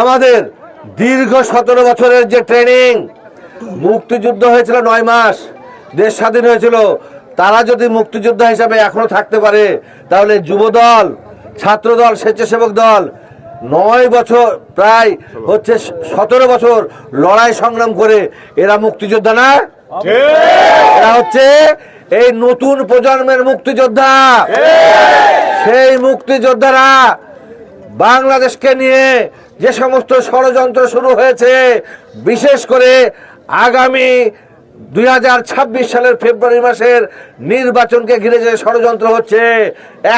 আমাদের দীর্ঘ সতেরো বছরের যে ট্রেনিং, মুক্তিযুদ্ধ হয়েছিল নয় মাস, দেশ স্বাধীন হয়েছিল। তারা যদি মুক্তিযোদ্ধা হিসাবে এখনও থাকতে পারে, তাহলে যুবদল, ছাত্রদল, স্বেচ্ছাসেবক দল নয় বছর প্রায় হচ্ছে সতেরো বছর লড়াই সংগ্রাম করে এরা মুক্তিযোদ্ধা না? এরা হচ্ছে এই নতুন প্রজন্মের মুক্তিযোদ্ধা। সেই মুক্তিযোদ্ধারা বাংলাদেশকে নিয়ে যে সমস্ত ষড়যন্ত্র শুরু হয়েছে বিশেষ করে আগামী দুই হাজার ছাব্বিশ সালের ফেব্রুয়ারি মাসের নির্বাচনকে ঘিরে যে ষড়যন্ত্র হচ্ছে,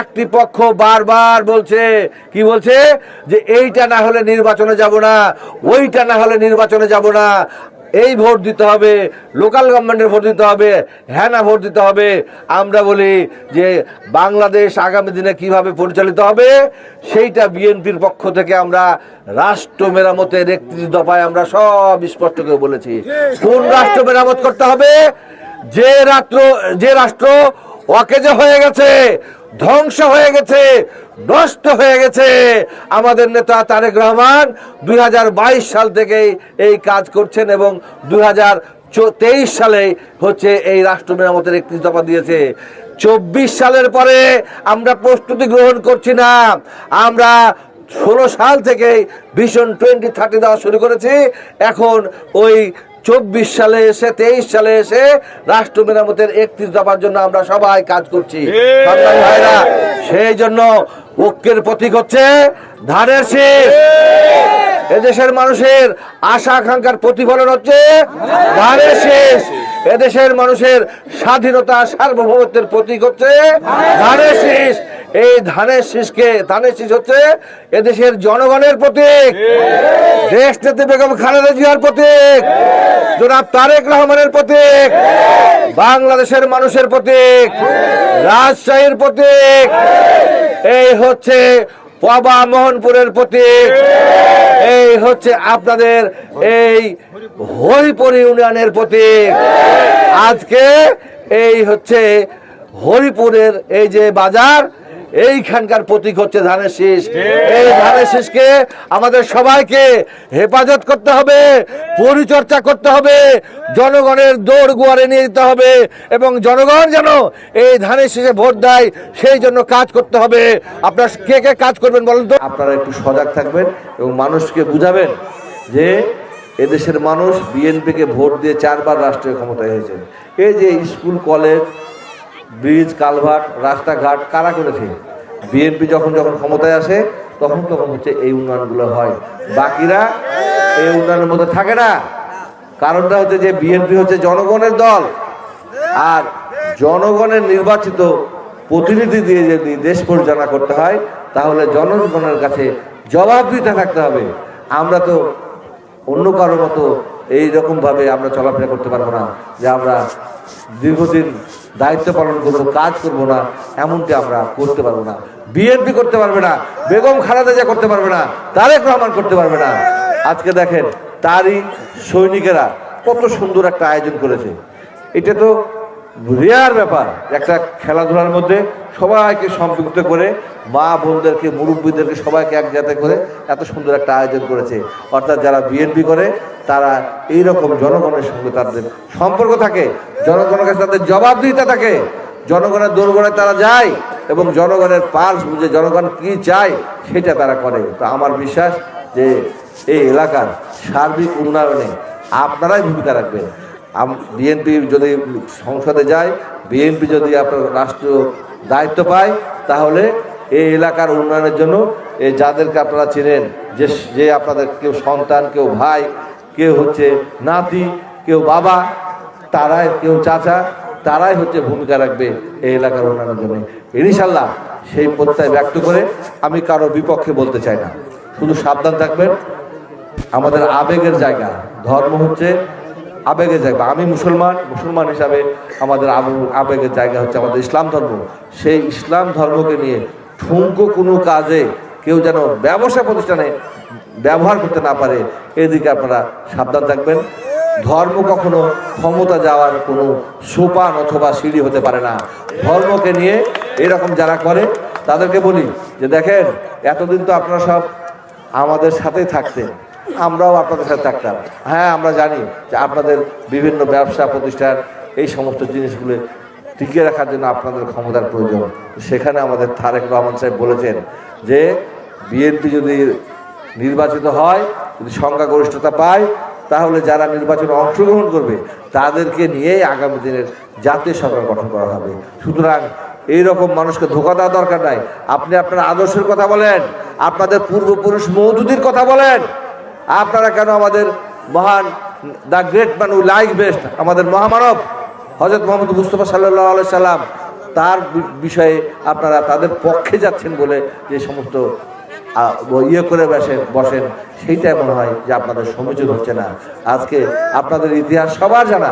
একটি পক্ষ বারবার বলছে, কি বলছে? যে এইটা না হলে নির্বাচনে যাব না, ওইটা না হলে নির্বাচনে যাব না। এই ভোট দিতে হবে লোকাল গভর্নমেন্টের ভোট দিতে হবে হ্যাঁ না ভোট দিতে হবে। আমরা বলি যে বাংলাদেশ আগামী দিনে কীভাবে পরিচালিত হবে, সেইটা বিএনপির পক্ষ থেকে আমরা রাষ্ট্র মেরামতের একত্রিশ দফায় আমরা সব স্পষ্ট করে বলেছি। কোন রাষ্ট্র মেরামত করতে হবে? যে রাষ্ট্র যে রাষ্ট্র অকেজে হয়ে গেছে, ধ্বংস হয়ে গেছে নষ্ট হয়ে গেছে। আমাদের নেতা তারেক রহমান দুই হাজার বাইশ সাল থেকেই এই কাজ করছেন এবং দুই তেইশ সালে হচ্ছে এই রাষ্ট্র মেরামতের একত্রিশ দফা দিয়েছে। চব্বিশ সালের পরে আমরা প্রস্তুতি গ্রহণ করছি না। আমরা ষোলো সাল থেকেই ভীষণ টোয়েন্টি থার্টি দেওয়া শুরু করেছি। এখন ওই চব্বিশ সালে এসে তেইশ সালে এসে রাষ্ট্র মেরামতের একত্রিশ দফার জন্য আমরা সবাই কাজ করছি। ভাইরা সেই জন্য ঐক্যের প্রতীক হচ্ছে ধানের শীষ। এদেশের মানুষের আশা আকাঙ্ক্ষার প্রতিফলন হচ্ছে ধানের শীষ। এদেশের মানুষের স্বাধীনতা সার্বভৌমত্বের প্রতীক হচ্ছে ধানের শীষ। এই ধানের শীষকে, ধানের শীষ হচ্ছে এদেশের জনগণের প্রতীক। দেশ নেত্রী বেগম খালেদা জিয়ার প্রতীক। জনাব তারেক রহমানের প্রতীক। বাংলাদেশের মানুষের প্রতীক। রাজশাহীর প্রতীক। এই হচ্ছে পবা মোহনপুরের প্রতীক। এই হচ্ছে আপনাদের এই হরিপুর ইউনিয়নের প্রতীক। আজকে এই হচ্ছে হরিপুরের এই যে বাজার এইখানকার প্রতীক হচ্ছে ধানের শীষ। এই ধানের শীষকে আমাদের সবাইকে হেফাজত করতে হবে পরিচর্যা করতে হবে জনগণের দৌড় গুয়ারে নিয়ে যেতে হবে এবং জনগণ যেন এই ধানের শীষে ভোট দেয় সেই জন্য কাজ করতে হবে। আপনার কে কে কাজ করবেন বলেন তো? আপনারা একটু সজাগ থাকবেন এবং মানুষকে বুঝাবেন যে এদেশের মানুষ বিএনপিকে ভোট দিয়ে চারবার রাষ্ট্রীয় ক্ষমতায় হয়েছে এই যে স্কুল কলেজ ব্রিজ, কালভার্ট, রাস্তাঘাট কারা করেছে? বিএনপি যখন যখন ক্ষমতায় আসে, তখন তখন হচ্ছে এই উন্নয়নগুলো হয়। বাকিরা এই উন্নয়নের মধ্যে থাকে না। কারণটা হচ্ছে যে বিএনপি হচ্ছে জনগণের দল। আর জনগণের নির্বাচিত প্রতিনিধি দিয়ে যদি দেশ পরিচালনা করতে হয়, তাহলে জনগণের কাছে জবাব দিতে থাকতে হবে। আমরা তো অন্য কারোর মতো এইরকম ভাবে আমরা চলাফেরা করতে পারব না, যে আমরা দীর্ঘদিন দায়িত্ব পালন করব, কাজ করব না, এমনটি আমরা করতে পারব না। বিএনপি করতে পারবে না, বেগম খালেদা যা করতে পারবে না, তারেক রহমান করতে পারবে না। আজকে দেখেন, তারই সৈনিকেরা কত সুন্দর একটা আয়োজন করেছে। এটা তো রেয়ার ব্যাপার। একটা খেলাধুলার মধ্যে সবাইকে সম্পৃক্ত করে, মা বোনদেরকে, মুরব্বীদেরকে সবাইকে এক জায়গায় করে এত সুন্দর একটা আয়োজন করেছে। অর্থাৎ যারা বিএনপি করে, তারা এই রকম জনগণের সঙ্গে তাদের সম্পর্ক থাকে, জনগণের কাছে তাদের জবাবদিহিতা থাকে। জনগণের দোরগোড়ে তারা যায় এবং জনগণের পালস বুঝে জনগণ কি চায় সেটা তারা করে। তো আমার বিশ্বাস যে এই এলাকার সার্বিক উন্নয়নে আপনারাই ভূমিকা রাখবেন। বিএনপি যদি সংসদে যায় বিএনপি যদি আপনার রাষ্ট্র দায়িত্ব পায়, তাহলে এই এলাকার উন্নয়নের জন্য এই যাদেরকে আপনারা চেনেন, যে যে আপনাদের কেউ সন্তান, কেউ ভাই, কেউ হচ্ছে নাতি, কেউ বাবা, তারাই কেউ চাচা, তারাই হচ্ছে ভূমিকা রাখবে এই এলাকার উন্নয়নের জন্য। ইনশাল্লাহ সেই প্রত্যয় ব্যক্ত করে আমি কারও বিপক্ষে বলতে চাই না। শুধু সাবধান থাকবেন, আমাদের আবেগের জায়গা, ধর্ম হচ্ছে আবেগের জায়গা। আমি মুসলমান মুসলমান হিসাবে আমাদের আবে- আবেগের জায়গা হচ্ছে আমাদের ইসলাম ধর্ম। সেই ইসলাম ধর্মকে নিয়ে ঠুনকো কোনো কাজে কেউ যেন ব্যবসা প্রতিষ্ঠানে ব্যবহার করতে না পারে, এদিকে আপনারা সাবধান থাকবেন। ধর্ম কখনো ক্ষমতা যাওয়ার কোনো সোপান অথবা সিঁড়ি হতে পারে না। ধর্মকে নিয়ে এরকম যারা করে, তাদেরকে বলি যে দেখেন, এতদিন তো আপনারা সব আমাদের সাথেই থাকতেন। আমরাও আপনাদের সাথে থাকতাম। হ্যাঁ আমরা জানি যে আপনাদের বিভিন্ন ব্যবসা প্রতিষ্ঠান, এই সমস্ত জিনিসগুলো টিকিয়ে রাখার জন্য আপনাদের ক্ষমতার প্রয়োজন। সেখানে আমাদের তারেক রহমান সাহেব বলেছেন যে, বিএনপি যদি নির্বাচিত হয়, যদি সংখ্যাগরিষ্ঠতা পায়, তাহলে যারা নির্বাচনে অংশগ্রহণ করবে, তাদেরকে নিয়েই আগামী দিনের জাতীয় সরকার গঠন করা হবে। সুতরাং এই রকম মানুষকে ধোকা দেওয়া দরকার নাই। আপনি আপনার আদর্শের কথা বলেন, আপনাদের পূর্বপুরুষ মৌদুদির কথা বলেন। আপনারা কেন আমাদের মহান the great man we like best আমাদের মহামানব হজরত মোহাম্মদ মুস্তফা সাল্লাহ সাল্লাম, তার বিষয়ে আপনারা তাদের পক্ষে যাচ্ছেন বলে যে সমস্ত ইয়ে করে বসে, বসেন, সেইটাই মনে হয় যে আপনাদের সমীচীন হচ্ছে না। আজকে আপনাদের ইতিহাস সবার জানা।